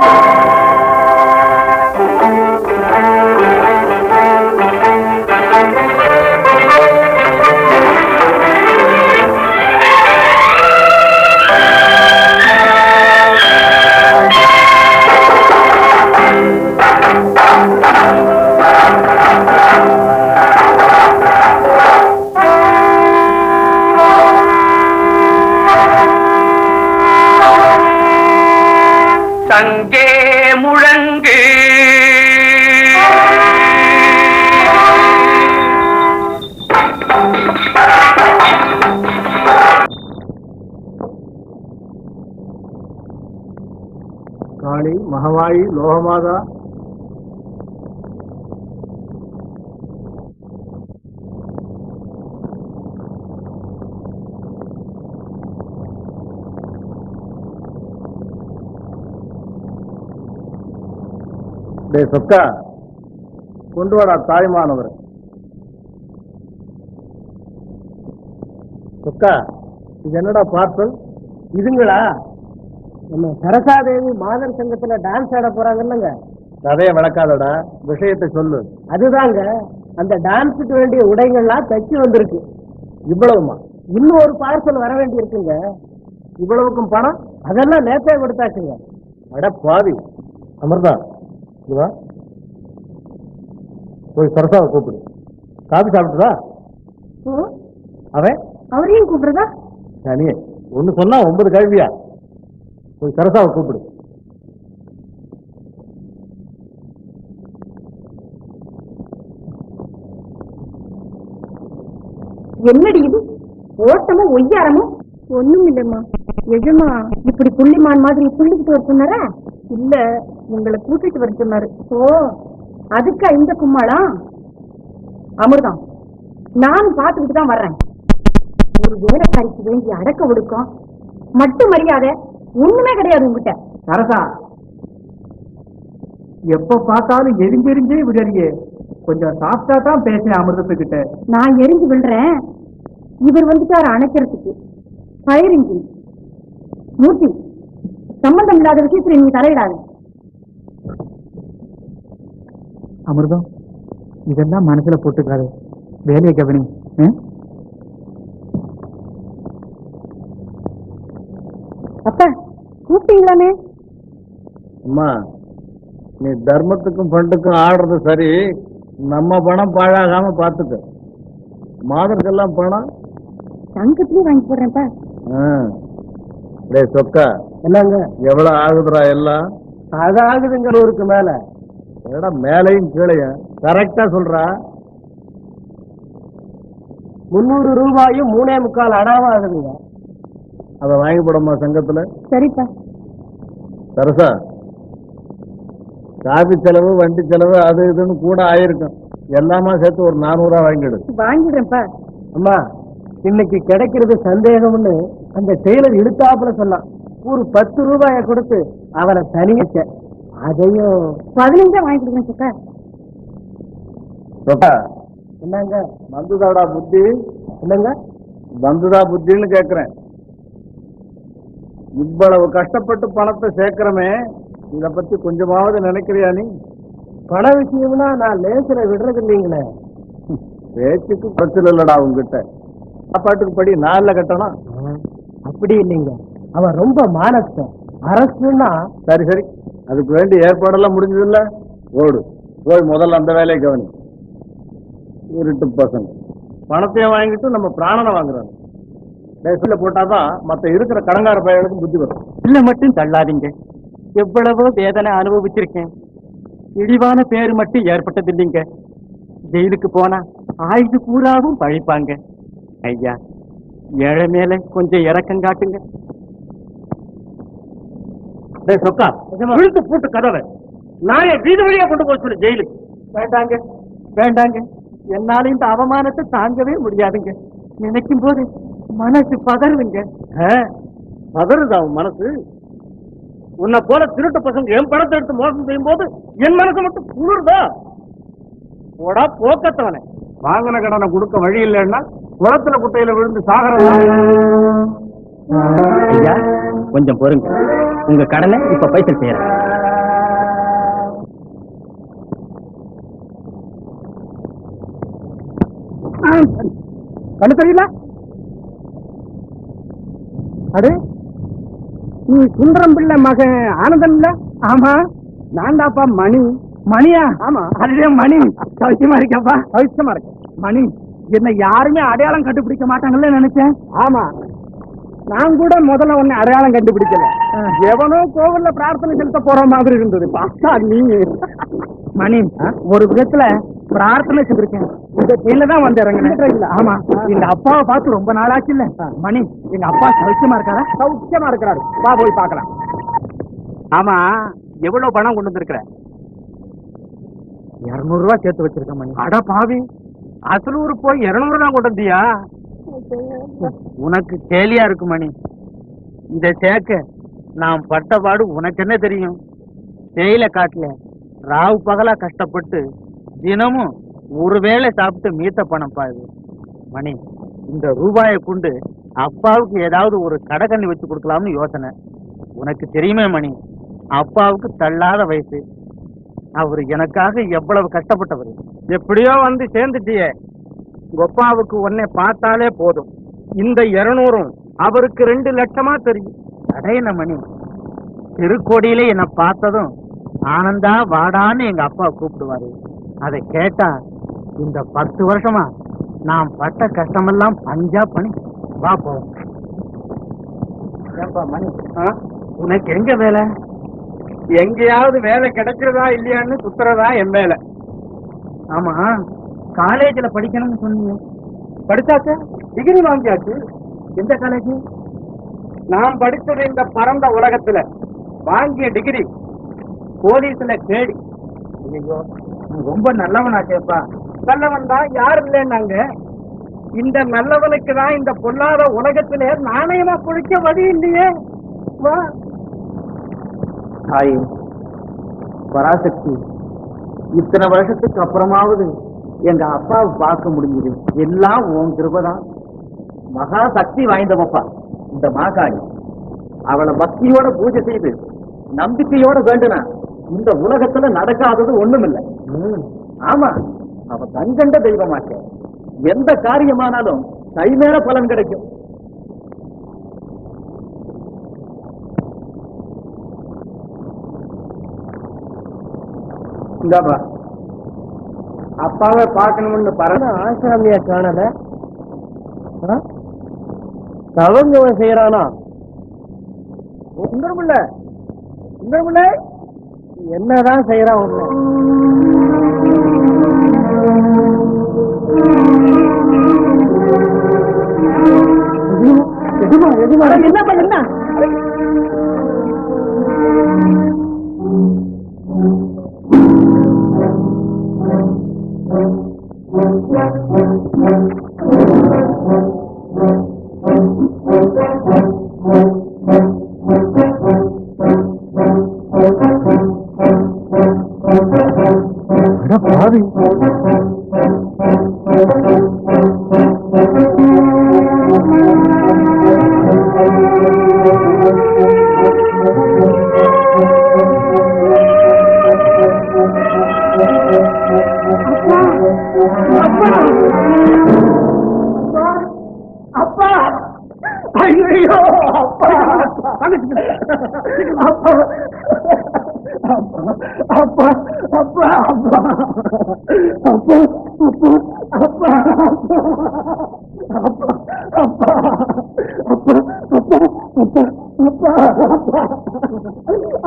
you. காளி லோகமாதா. டேய் சொக்கா கொண்டு வாடா தாய்மானவர். சொக்கா இது என்னடா பார்சல்? இதுங்களா நம்ம சரசாதேவி மாதர் சங்கத்துல டான்ஸ் ஆட போறாங்கல்லங்க கதையை விளக்காதடா விஷயத்தை சொல்லு. அதுதாங்க அந்த டான்ஸுக்கு வேண்டிய உடைகள்லாம் தச்சு வந்திருக்கு. இவ்வளவுமா? இன்னும் ஒரு பார்சல் வர வேண்டி இருக்குங்க இவ்வளவுக்கும் பணம்? அதெல்லாம் நேத்தே கொடுத்தாச்சுங்க. அட பாவி. அமர்தா இதுவா போய் சரசாவை கூப்பிடு. காபி சாப்பிட்டுதா? அவன்? அவரையும் கூப்பிடுறதா? தனியே. ஒன்னு சொன்னா ஒன்பது கல்வியா போய் சரசாவை கூப்பிடு. என்னடி இது? ஓட்டமும் ஒய்யாரமும் ஒண்ணும் இல்லம்மா எஜமா இப்படி புள்ளிமான் மாதிரி புள்ளிக்கிட்டு வர சொன்னாரா? இல்ல உங்களை கூட்டிட்டு வர சொன்னாரு. ஓ அதுக்கா இந்த கும்மாளா? அமிர்தம் நானும் பார்த்துக்கிட்டு தான் வர்றேன். ஒரு வேலைக்காரிக்கு வேண்டிய அடக்க ஒடுக்கம். மட்டும் மரியாதை ஒண்ணுமே கிடையாது உங்ககிட்ட சரசா எப்ப பார்த்தாலும் எரிஞ்செரிஞ்சே விடறியே. கொஞ்சம் சாப்பிட்டா தான் பேசினேன் அமிர்தத்துக்கிட்ட. நான் எரிஞ்சு விழுறேன் இவர் வந்துட்டாரு அணைக்கிறதுக்கு. ஃபயர் இன்ஜின் மூர்த்தி சம்பந்தம் இல்லாத விஷயத்துல நீ தலையிடாது. அமிர்தம் இதெல்லாம் மனசுல போட்டுக்காரு வேலையை கவனி அப்பா கூப்பிட்டீங்களாமே? அம்மா நீ தர்மத்துக்கும் ஃபண்டுக்கும் ஆடுறது சரி நம்ம பணம் பாழாகாம பார்த்துக்க மாதருக்கெல்லாம் பணம்? தங்கத்திலயும் வாங்கி போடுறேன்ப்பா. டேய் சொக்கா என்னங்க? எவ்வளவு ஆகுதுடா எல்லாம்? அது ஆகுதுங்க நூறுக்கு மேல. என்னடா மேலையும் கீழையும். கரெக்டா சொல்றா. முந்நூறு ரூபாயும் மூணே முக்கால் அடாவா ஆகுதுங்க. அதை வாங்கி போடமா சங்கத்துல? சரிப்பா. சரசா காபி செலவு வண்டி செலவு அது இதுன்னு கூட ஆயிருக்கும். எல்லாமே சேர்த்து ஒரு நானூறுவா வாங்கிடு. வாங்கிடுறேன்ப்பா. அம்மா இன்னைக்கு கிடைக்கிறது சந்தேகம்னு அந்த டெய்லர் இழுத்தாப்புல சொன்னான். ஒரு பத்து ரூபாய கொடுத்து அவனை தனியச்ச அதையும் பதினஞ்சா வாங்கி கொடுக்குறேன் சார் என்னங்க? வந்துதாடா புத்தி? என்னங்க? வந்துதா புத்தின்னு கேக்குறேன். இவ்வளவு கஷ்டப்பட்டு பணத்தை சேர்க்கிறமே இத பத்தி கொஞ்சமாவது நினைக்கிறியா நீ? பண விஷயம்னா நான் லேசில விடுறது இல்லைங்களே. பேச்சுக்கு பிரச்சனை இல்லடா உங்ககிட்ட சாப்பாட்டுக்கு படி நாள்ல கட்டணும். அப்படி இல்லைங்க. அவன் ரொம்ப மானஸ்தன். அரசுன்னா சரி சரி. அதுக்கு வேண்டிய ஏற்பாடெல்லாம் முடிஞ்சது இல்ல ஓடு. போய் முதல்ல அந்த வேலையை கவனி. இருட்டு பசங்க. பணத்தையும் வாங்கிட்டு நம்ம பிராணனை வாங்குறாங்க. லேசில போட்டாதான் மத்த இருக்கிற கடங்கார பையனுக்கும் புத்தி வரும். இல்ல மட்டும் தள்ளாதீங்க. எவ்வளவோ வேதனை அனுபவிச்சிருக்கேன். இழிவான பேர் மட்டும் ஏற்பட்டது இல்லைங்க ஜெயிலுக்கு போனா ஆயுது பூராவும் பழிப்பாங்க. ஐயா ஏழை மேல கொஞ்சம் இறக்கம் காட்டுங்க. சொக்கா இழுத்து போட்டு கதவை. நாய வீடு வழியா கொண்டு போக சொல்லு ஜெயிலுக்கு வேண்டாங்க வேண்டாங்க. என்னால இந்த அவமானத்தை தாங்கவே முடியாதுங்க. நினைக்கும் போது மனசு பதறுதுங்க பதறுதா உன் மனசு? உன்னை போல திருட்டு பசங்க என் பணத்தை எடுத்து மோசம் செய்யும் போது என் மனசு மட்டும் குளிர்தா? போடா போக்கத்தவனே. வாங்கின கடனை கொடுக்க வழி இல்லைன்னா குளத்துல குட்டையில விழுந்து சாகிறதா? கொஞ்சம் பொறுங்க. உங்க கடனை இப்ப பைசல் செய்யறேன். கண்ணு தெரியல அடே நீ சுந்தரம் பிள்ளை மகன் ஆனந்தன் இல்ல ஆமா. நான்தாப்பா மணி. மணியா? ஆமா. அதுவே மணி. சௌக்கியமா இருக்கப்பா. சௌக்கியமா இருக்கு. மணி என்ன யாருமே அடையாளம் கண்டுபிடிக்க மாட்டாங்கல்ல நினைச்சேன். ஆமா. நான் கூட முதல்ல உன்னை அடையாளம் கண்டுபிடிக்கல. எவனோ கோவில்ல பிரார்த்தனை செலுத்த போற மாதிரி இருந்தது. பார்த்தா நீ. மணி ஒரு விதத்துல பிரார்த்தனை செஞ்சிருக்கேன். ட்ரெயின்ல தான் வந்து இறங்கினேன். ஆமா. எங்க அப்பாவை பார்த்து ரொம்ப இல்ல மணி எங்க அப்பா சௌக்கியமா இருக்காரா? சௌக்கியமா இருக்கிறாரு. வா போய் பார்க்கலாம். ஆமா எவ்வளவு பணம் கொண்டு வந்திருக்கிற? இருநூறு ரூபாய் சேர்த்து வச்சிருக்கேன் மணி. அட பாவி. அசலூர் போய் இருநூறு தான் கொண்டு வந்தியா? உனக்கு கேலியா இருக்கு மணி. இந்த சேர்க்க நான் பட்ட பாடு உனக்கு என்ன தெரியும்? தேயிலை காட்டுல ராவு பகலா கஷ்டப்பட்டு தினமும் ஒரு வேளை சாப்பிட்டு மீத்த பணம் பாது மணி இந்த ரூபாயை கொண்டு அப்பாவுக்கு ஏதாவது ஒரு கடைக்கண்ணி வச்சு கொடுக்கலாம்னு யோசனை. உனக்கு தெரியுமே மணி அப்பாவுக்கு தள்ளாத வயசு. அவர் எனக்காக எவ்வளவு கஷ்டப்பட்டவர். எப்படியோ வந்து சேர்ந்துட்டியே. கோப்பாவுக்கு உன்னை பார்த்தாலே போதும். இந்த இருநூறும் அவருக்கு ரெண்டு லட்சமா தெரியும். அடையன மணி திருக்கோடியில என்னை பார்த்ததும் ஆனந்தா வாடான்னு எங்க அப்பா கூப்பிடுவாரு. அதை கேட்டா இந்த பத்து வருஷமா நான் பட்ட கஷ்டமெல்லாம் பஞ்சா பண்ணி போவோம். ஏன்பா மணி? உனக்கு எங்க வேலை? எங்கேயாவது வேலை கிடைக்கிறதா இல்லையான்னு சுத்துறதா என் வேலை. ஆமா காலேஜ்ல படிக்கணும்னு சொன்னீங்க. படிச்சாச்சு? டிகிரி வாங்கியாச்சு. எந்த காலேஜ் நான் படிச்சது இந்த பரந்த உலகத்துல. வாங்கிய டிகிரி போலீஸ்ல கேடி ஐயோ ரொம்ப ரொம்ப கேப்பா நல்லவன் தான் யார் இல்லைன்னாங்க. இந்த நல்லவனுக்கு தான் இந்த பொல்லாத உலகத்திலே நாணயமா குளிக்க வழி இல்லையே. வா. தாயே பராசக்தி இத்தனை வருஷத்துக்கு அப்புறமாவது எங்க அப்பாவை பார்க்க முடிஞ்சது எல்லாம் உன் கிருபதான் மகா சக்தி வாய்ந்தவப்பா இந்த மாகாணி. அவளை பக்தியோட பூஜை செய்து நம்பிக்கையோட வேண்டுனா இந்த உலகத்துல நடக்காதது ஒண்ணுமில்ல. ஆமா. அவ தங்கண்ட தெய்வமாக்க எந்த காரியமானாலும் கைமேல பலன் கிடைக்கும். இந்தாப்பா அப்பாவை பார்க்கணும்னு பரத ஆசிரமிய காணல. தவங்க செய்யறானா? சுந்தரமில்ல சுந்தரமில்ல என்னதான் செய்யறான் உன்ன என்ன? பண்ணா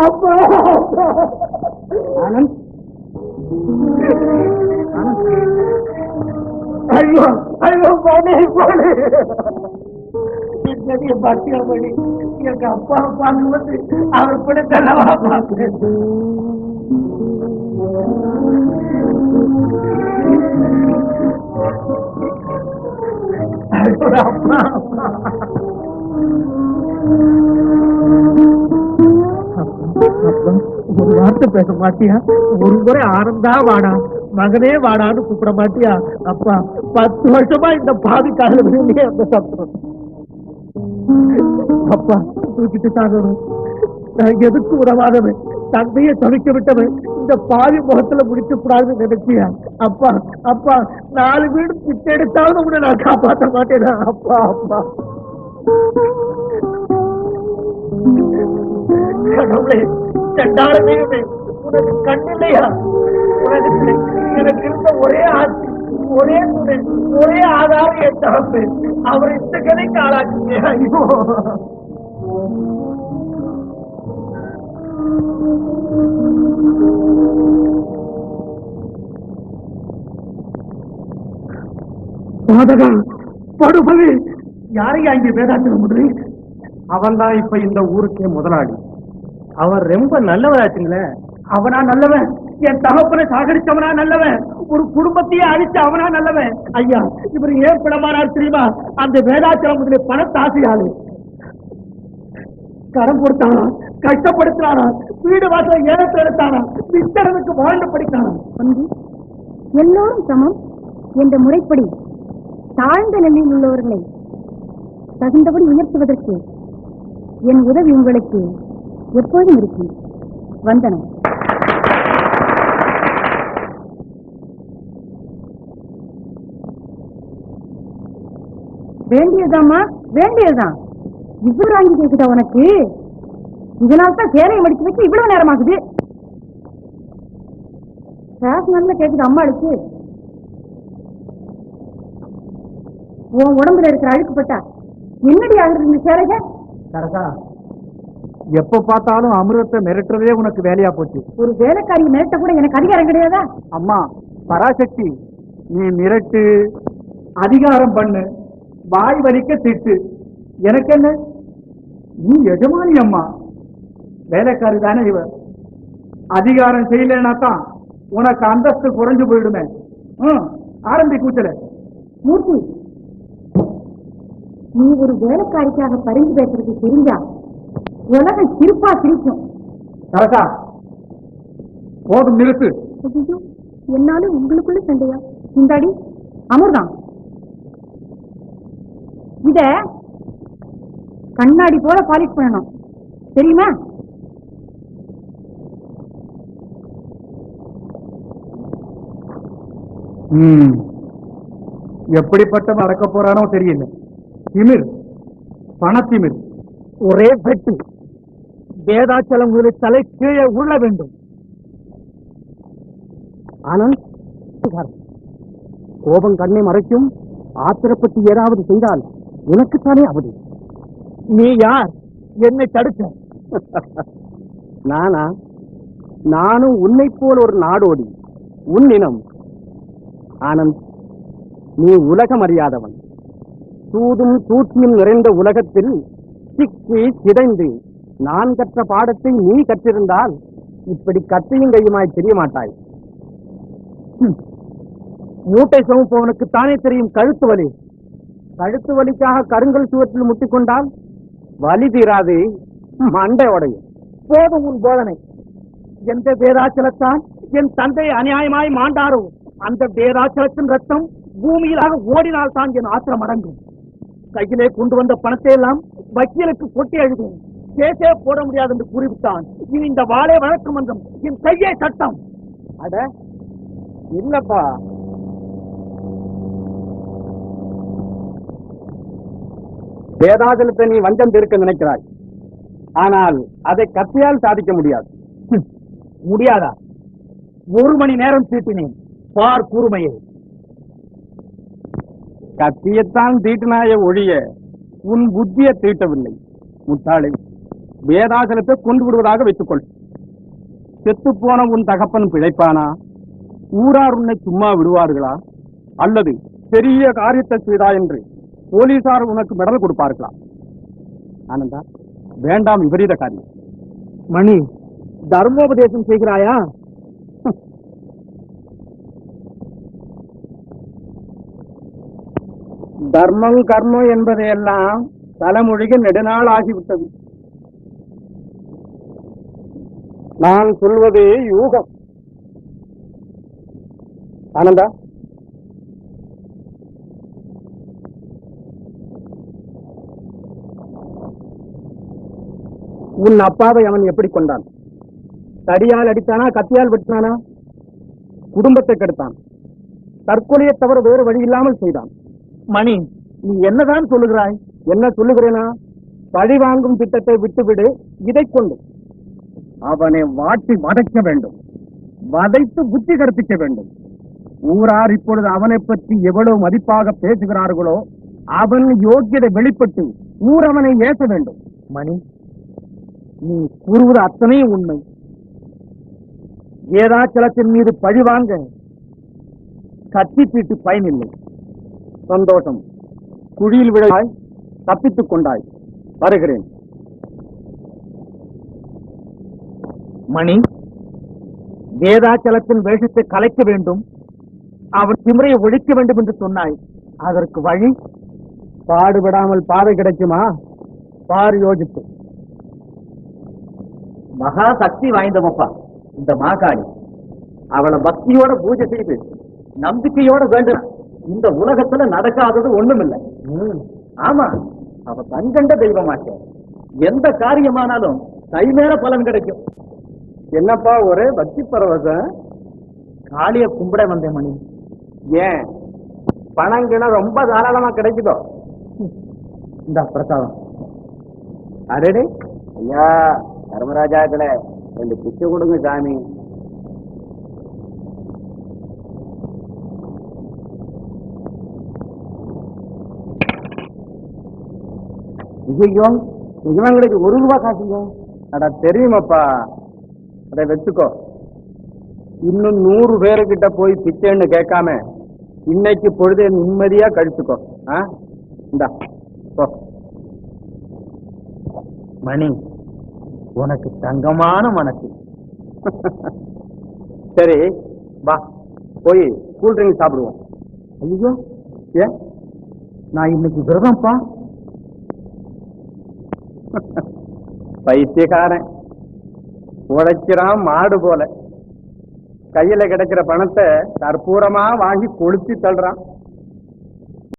அப்பா. ஆனந்த். ஐயோ ஐயோ போனே போனே பெரிய பக்தியமணி எங்க அப்பா பார்க்கும்போது அவர் கூட தலவா பார்க்கிறேன் அப்பா. கூப்பிட்டு பேச மாட்டியா? ஒரு முறை ஆனந்தா வாடா மகனே வாடான்னு கூப்பிட மாட்டியா? அப்பா பத்து வருஷமா இந்த பாதி காலத்திலே அந்த சத்தம். அப்பா தூக்கிட்டு சாகணும். நான் எதுக்கு உதவாதவன் தந்தையை தவிக்க விட்டவன். இந்த பாதி முகத்துல முடிச்சு கூடாதுன்னு நினைச்சியா? அப்பா அப்பா நாலு வீடு பிச்சை எடுத்தாலும் உன்னை நான் காப்பாற்ற மாட்டேனா? அப்பா அப்பா. கடவுளே தெய்வமே உனக்கு கண் இல்லையா உனக்கு எனக்கு இருந்த ஒரே ஆட்சி ஒரே துணை ஒரே ஆதாரம் என் தகப்பு. அவர் இந்த கதைக்கு ஆளாக்குங்க ஐயோ. பாதகா படுபவி யாரையா இங்க வேதாச்சலம் முதலி அவன் தான் இப்ப இந்த ஊருக்கே முதலாளி. அவன் ரொம்ப நல்லவராச்சுங்களே அவனா நல்லவன். என் தகப்பனை சாகடிச்சவனா நல்லவன். ஒரு குடும்பத்தையே அழிச்ச அவனா நல்லவன். ஐயா இவர் ஏன் பிடமானார் தெரியுமா? அந்த வேதாச்சலம் முதலி பணத்தாசையாளு. கடன் கொடுத்தானா? கஷ்டப்படுத்தினானா? வீடு வாசல ஏலத்தில் எடுத்தானா வித்தரனுக்கு வாழ்ந்து படித்தானா? வந்து எல்லோரும் சமம் என்ற முறைப்படி தாழ்ந்த நிலையில் உள்ளவர்களை தகுந்தபடி உயர்த்துவதற்கு என் உதவி உங்களுக்கு எப்போதும் இருக்கும். வந்தனம். வேண்டியதாம்மா? வேண்டியதுதான். இவ்வளவு வாங்கி கேக்குதா உனக்கு? இதனால்தான் சேலையை மடிச்சு வச்சு இவ்வளவு நேரம் ஆகுது நல்ல கேக்குது அம்மாளுக்கு. உன் உடம்புல இருக்கிற அழுக்குப்பட்டா என்னடி ஆகுறது இந்த சேலைக கரெக்டா எப்ப பார்த்தாலும் அமிர்தத்தை மிரட்டுறதே உனக்கு வேலையா போச்சு. ஒரு வேலைக்காரி மிரட்ட கூட எனக்கு அதிகாரம் கிடையாதா? அம்மா பராசக்தி நீ மிரட்டு அதிகாரம் பண்ணு வாய் வலிக்க திட்டு. எனக்கு என்ன? நீ எஜமானி அம்மா. வேலைக்காரி தானே இவ. அதிகாரம் செய்யலைன்னா தான் உனக்கு அந்தஸ்து குறைஞ்சு போயிடுமே. ஆரம்பி கூச்சல. மூர்த்தி. நீ ஒரு வேலைக்காரிக்காக பரிந்து பேசுறது தெரிஞ்சா உலகம் சிரிப்பா சிரிக்கும். கரகா போதும் நிறுத்து. ஐயோ, என்னாலும் உங்களுக்குள்ள சண்டையா? இந்தாடி அமர்தான் இத கண்ணாடி போல பாலிஷ் பண்ணணும். தெரியுமா. எப்படிப்பட்ட நடக்க போறானோ தெரியல. திமிர். பணத்திமிர். ஒரே வெட்டு. வேதாச்சலம் ஒரு தலை கீழே உள்ள வேண்டும். ஆனந்த் கோபம் கண்ணை மறைக்கும் ஆத்திரப்பட்டு ஏதாவது செய்தால் உனக்குத்தானே அவதி. நீ யார்? என்னை தடுக்க. நானா? நானும் உன்னை போல் ஒரு நாடோடி உன் இனம். ஆனந்த் நீ உலகம் அறியாதவன். தூதும் தூத்தியும் நிறைந்த உலகத்தில் சிக்கி சிதைந்து நான் கற்ற பாடத்தை நீ கற்றிருந்தால் இப்படி கத்தையும் கையுமாய் தெரிய மாட்டாய் மூட்டை சுமப்பவனுக்கு தானே தெரியும் கழுத்து வலி. கழுத்து வலிக்காக கருங்கல் சுவற்றில் முட்டிக்கொண்டால் வலி தீராது மண்டை உடையும். போதும் உன் போதனை. எந்த பேராச்சலத்தான் என் தந்தை அநியாயமாய் மாண்டாரோ அந்த பேராச்சலத்தின் ரத்தம் பூமியிலாக ஓடினால் தான் என் ஆத்திரம் அடங்கும். கையிலே கொண்டு வந்த பணத்தை எல்லாம் வக்கீலுக்கு கொட்டி அழுதும். கேசே போட முடியாது என்று கூறிவிட்டான். இனி இந்த வாளே வழக்கு மன்றம் என் கையே சட்டம். அட இல்லப்பா. வேதாஜலத்தை நீ வஞ்சம் தீர்க்க நினைக்கிறாய். ஆனால் அதை கத்தியால் சாதிக்க முடியாது. முடியாதா? ஒரு மணி நேரம் தீட்டினேன். பார் கூர்மையை. கத்தியத்தான் தீட்டினாய ஒழிய உன் புத்தியை தீட்டவில்லை. முட்டாளை. வேதாசலத்தை கொண்டு விடுவதாக வைத்துக்கொள். செத்துப் போன உன் தகப்பன் பிழைப்பானா? ஊரார் உன்னை சும்மா விடுவார்களா? அல்லது பெரிய காரியத்தை செய்தா என்று போலீசார் உனக்கு மெடல் கொடுப்பார்களா? ஆனந்தா வேண்டாம் விபரீத காரியம். மணி தர்மோபதேசம் செய்கிறாயா? தர்மம் கர்மம் என்பதையெல்லாம் தலைமொழிக நெடுநாள் ஆகிவிட்டது. நான் சொல்வதே யூகம். ஆனந்தா? உன் அப்பாவை அவன் எப்படி கொண்டான்? தடியால் அடித்தானா கத்தியால் வெட்டினானா? குடும்பத்தை கெடுத்தான். தற்கொலையை தவிர வேறு வழி இல்லாமல் செய்தான். மணி நீ என்னதான் சொல்லுகிறாய்? என்ன சொல்லுகிறேனா? பழி வாங்கும் திட்டத்தை விட்டுவிடு இதை கொண்டு. அவனை வாட்டி வதைக்க வேண்டும். வதைத்து புத்தி கற்பிக்க வேண்டும். ஊரார் இப்பொழுது அவனை பற்றி எவ்வளவு மதிப்பாக பேசுகிறார்களோ அவன் யோக்கியதை வெளிப்பட்டு ஊர் அவனை ஏச வேண்டும். மணி நீ கூறுவது அத்தனையும் உண்மை. ஏதாச்சலத்தின் மீது பழி வாங்க கத்தி தீட்டு பயனில்லை. சந்தோஷம். குழியில் விழாய் தப்பித்துக் கொண்டாய். வருகிறேன். மணி வேதாச்சலத்தின் வேஷத்தை கலைக்க வேண்டும். அவன் திமுறையை ஒழிக்க வேண்டும் என்று சொன்னாய். அதற்கு வழி பாடுபடாமல் பாதை கிடைக்குமா? பார் யோசித்து. மகா சக்தி வாய்ந்தவப்பா இந்த மாகாளி அவளை பக்தியோட பூஜை செய்து நம்பிக்கையோட வேண்டும் இந்த உலகத்துல நடக்காதது ஒண்ணுமில்லை. ஆமா அவ கண்கண்ட தெய்வமாச்சே. எந்த காரியமானாலும் கைமேல பலன் கிடைக்கும். என்னப்பா ஒரே பக்தி பரவசம்? காளிய கும்பிட வந்தேன் மணி. ஏன்? பணம் கிண ரொம்ப தாராளமா கிடைக்குதோ? இந்த பிரசாதம். அரடே ஐயா தர்மராஜாக்களே ரெண்டு பிச்சை கொடுங்க சாமி. ஐயோ நிஜமாங்களுக்கு ஒரு ரூபா காசுங்க. அட தெரியுமாப்பா? அதை வச்சுக்கோ. இன்னும் நூறு பேருக்கிட்ட போய் பிச்சைன்னு கேட்காம இன்னைக்கு பொழுது நிம்மதியா கழிச்சுக்கோ. ஆ? இந்தா போ. மணி உனக்கு தங்கமான மனசு. சரி வா போய் கூல் ட்ரிங்க் சாப்பிடுவோம். ஐயோ ஏன் நான் இன்னைக்கு விரதம்ப்பா. பைத்தியக்காரன். உழைக்கிறான் மாடு போல. கையில கிடைக்கிற பணத்தை கற்பூரமா வாங்கி கொளுத்தி தள்ளுறான்.